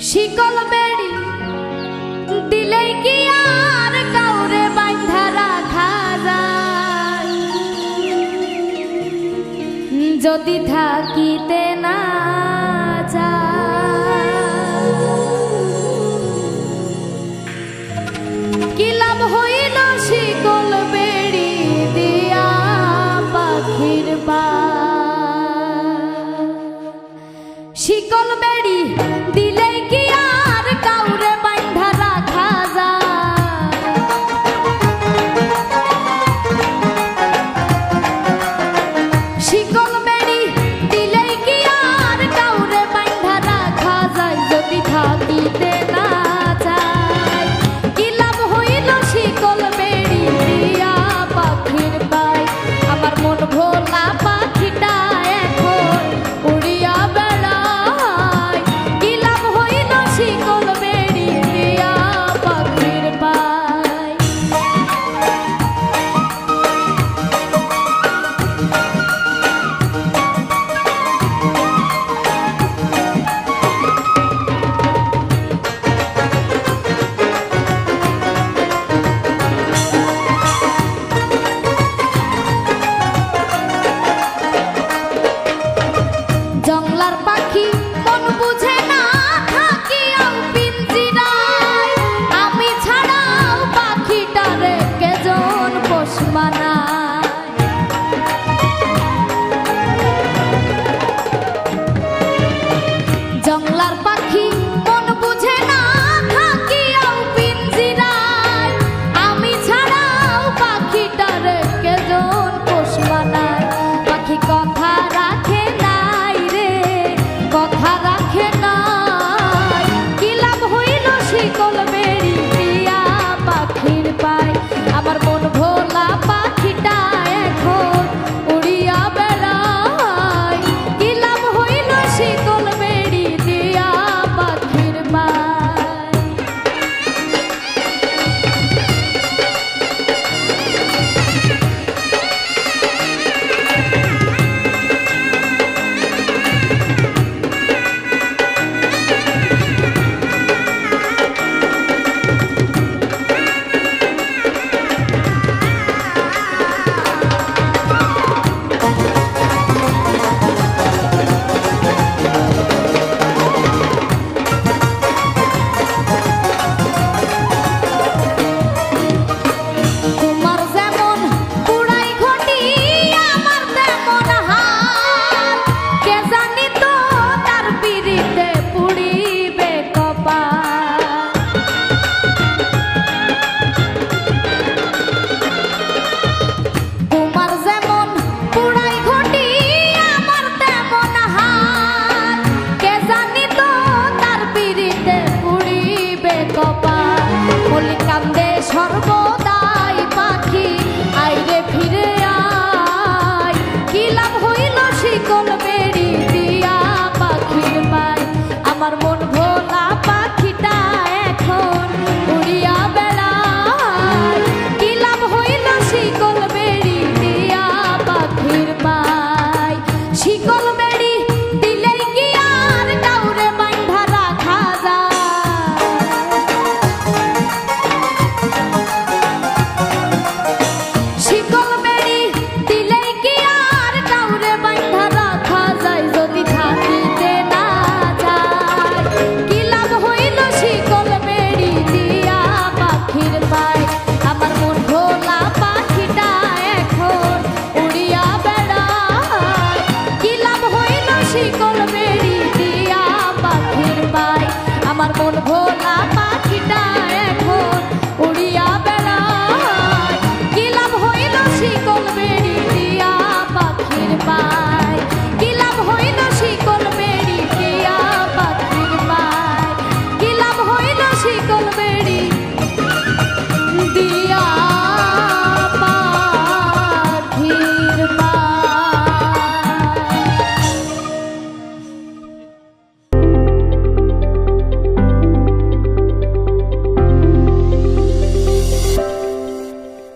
শিকল বেড়ি দিলে কি আর কাউরে বান্ধা রাখা যায়? যদি থাকিতে না যায় ভোলা পাখিটা ना